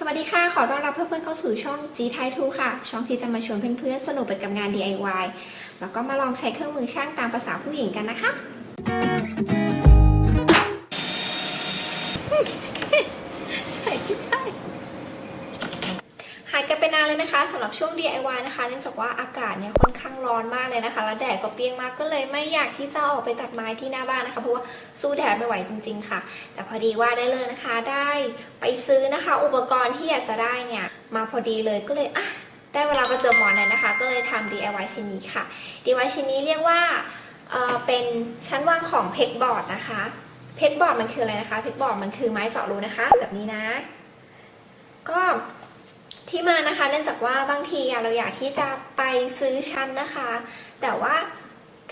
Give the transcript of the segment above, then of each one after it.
สวัสดีค่ะ ขอต้อนรับเพื่อนๆเข้าสู่ช่อง G t i 2ค่ะ ช่องที่จะมาชวนเพื่อนๆสนุกไปกับงาน DIY แล้วก็มาลองใช้เครื่องมือช่างตามภาษาผู้หญิงกันนะคะายกันไปนานเลยนะคะสำหรับช่วง DIY นะคะเนื่องจากว่าอากาศเนี่ยค่อนข้างร้อนมากเลยนะคะ และแดดก็เปรี้ยงมากก็เลยไม่อยากที่จะออกไปตัดไม้ที่หน้าบ้านนะคะเพราะว่าสู้แดดไม่ไหวจริง ๆ ค่ะ แต่พอดีว่าได้เลยนะคะได้ไปซื้อนะคะ อุปกรณ์ที่อยากจะได้เนี่ยมาพอดีเลยก็เลยอะได้เวลาประจวบหมาะเลยนะคะ ก็เลยทำ DIY ชิ้นนี้ค่ะ DIY ชิ้นนี้เรียกว่าเเป็นชั้นวางของเพกบอร์ดนะคะเพกบอร์ดมันคืออะไรนะคะเพกบอร์ดมันคือไม้เจาะรูนะคะ แบบนี้นะ ก็ ที่มานะคะเนื่องจากว่าบางทีเราอยากที่จะไปซื้อชั้นนะคะ แต่ว่า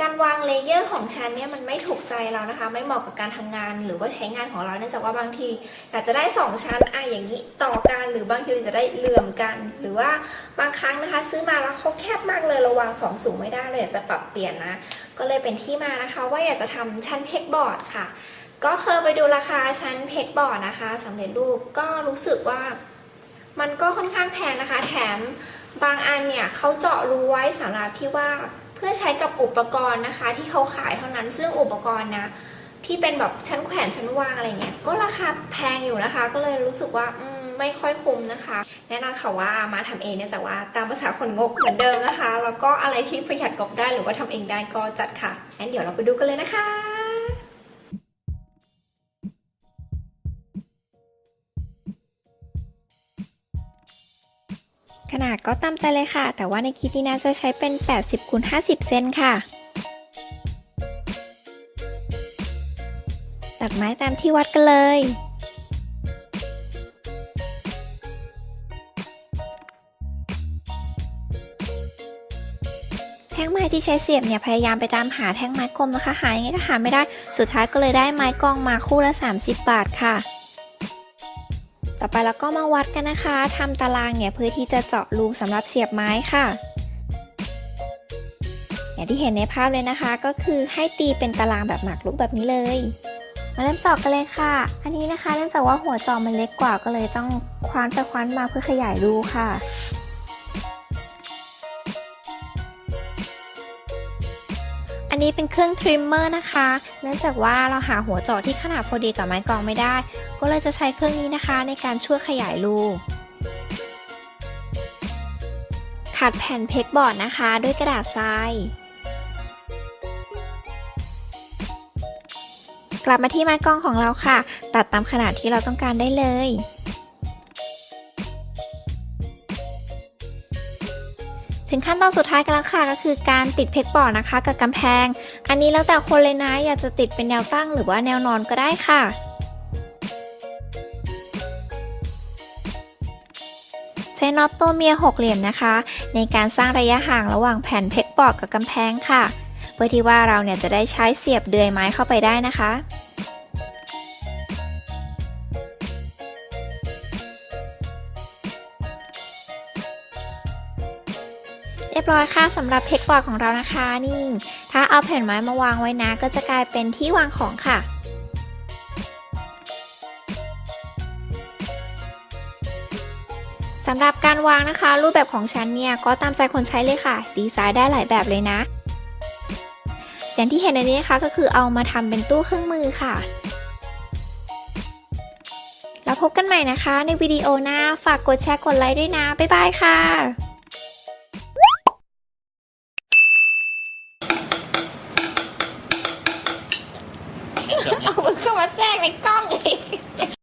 การวางเลเยอร์ของชั้นเนี่ยมันไม่ถูกใจเรานะคะ ไม่เหมาะกับการทำงานหรือว่าใช้งานของเราเนื่องจากว่าบางทีอยากจะได้สองชั้นอะอย่างนี้ต่อกันหรือบางทีเราจะได้เหลื่อมกัน หรือว่าบางครั้งนะคะ ซื้อมาแล้วเขาแคบมากเลยเราวางของสูงไม่ได้เลยอยากจะปรับเปลี่ยนนะ ก็เลยเป็นที่มานะคะ ว่าอยากจะทำชั้นเพกบอร์ดค่ะ ก็เคยไปดูราคาชั้นเพกบอร์ดนะคะสำเร็จรูปก็รู้สึกว่า มันก็ค่อนข้างแพงนะคะ แถมบางอันเนี่ยเขาเจาะรูไว้สำหรับที่ว่าเพื่อใช้กับอุปกรณ์นะคะ ที่เขาขายเท่านั้นซึ่งอุปกรณ์นะที่เป็นแบบชั้นแขวนชั้นวางอะไรเงี้ยก็ราคาแพงอยู่นะคะ ก็เลยรู้สึกว่าไม่ค่อยคุ้มนะคะ แน่นอนค่ะว่ามาทำเองเนี่ยจากว่าตามภาษาคนงกเหมือนเดิมนะคะ แล้วก็อะไรที่ประหยัดงบได้หรือว่าทำเองได้ก็จัดค่ะงั้นเดี๋ยวเราไปดูกันเลยนะคะ นาดก็ตามใจเลยค่ะ แต่ว่าในคลิปนี้นะจะใช้เป็น 80คูณ50 เซนค่ะ ตัดไม้ตามที่วัดกันเลยแท่งไม้ที่ใช้เสียบเนี่ยพยายามไปตามหาแท่งไม้กลมนะคะ หายังไงก็หาไม่ได้ สุดท้ายก็เลยได้ไม้กองมาคู่ละ 30 บาทค่ะ อไปแล้วก็มาวัดกันนะคะทำตารางเนี่ยเพื่อที่จะเจาะรูสำหรับเสียบไม้ค่ะอย่างที่เห็นในภาพเลยนะคะ ก็คือให้ตีเป็นตารางแบบหมากรุกแบบนี้เลย มาเริ่มสอบกันเลยค่ะ อันนี้นะคะเนื่องจากว่าหัวจอมันเล็กกว่าก็เลยต้องคว้านไปคว้านมาเพื่อขยายรูค่ะ อันนี้เป็นเครื่องทริมเมอร์นะคะ เนื่องจากว่าเราหาหัวเจาะที่ขนาดพอดีกับไม้กรองไม่ได้ ก็เลยจะใช้เครื่องนี้นะคะ ในการช่วยขยายรูขัดแผ่นเพกบอร์ดนะคะ ด้วยกระดาษทรายกลับมาที่ไม้กรองของเราค่ะ ตัดตามขนาดที่เราต้องการได้เลย ถึงขั้นตอนสุดท้ายกันแล้วค่ะก็คือการติดเพกบอร์ดนะคะ กับกำแพง อันนี้แล้วแต่คนเลยนะอยากจะติดเป็นแนวตั้งหรือว่าแนวนอนก็ได้ค่ะใช้น็อตตัวเมียหกเหลี่ยมนะคะ ในการสร้างระยะห่างระหว่างแผ่นเพกบอร์ดกับกำแพงค่ะ เพื่อที่ว่าเราเนี่ยจะได้ใช้เสียบเดือยไม้เข้าไปได้นะคะ เรียบร้อยค่ะสำหรับเพกบอร์ดของเรานะคะนี่ ถ้าเอาแผ่นไม้มาวางไว้นะ ก็จะกลายเป็นที่วางของค่ะสำหรับการวางนะคะ รูปแบบของฉันเนี่ยก็ตามใจคนใช้เลยค่ะ ดีไซน์ได้หลายแบบเลยนะอย่างที่เห็นในนี้นะคะก็คือเอามาทำเป็นตู้เครื่องมือค่ะ แล้วพบกันใหม่นะคะในวิดีโอหน้าฝากกดแชร์กดไลค์ด้วยนะ บ๊ายบายค่ะ เอามือเข้ามาแทรกในกล้องอีก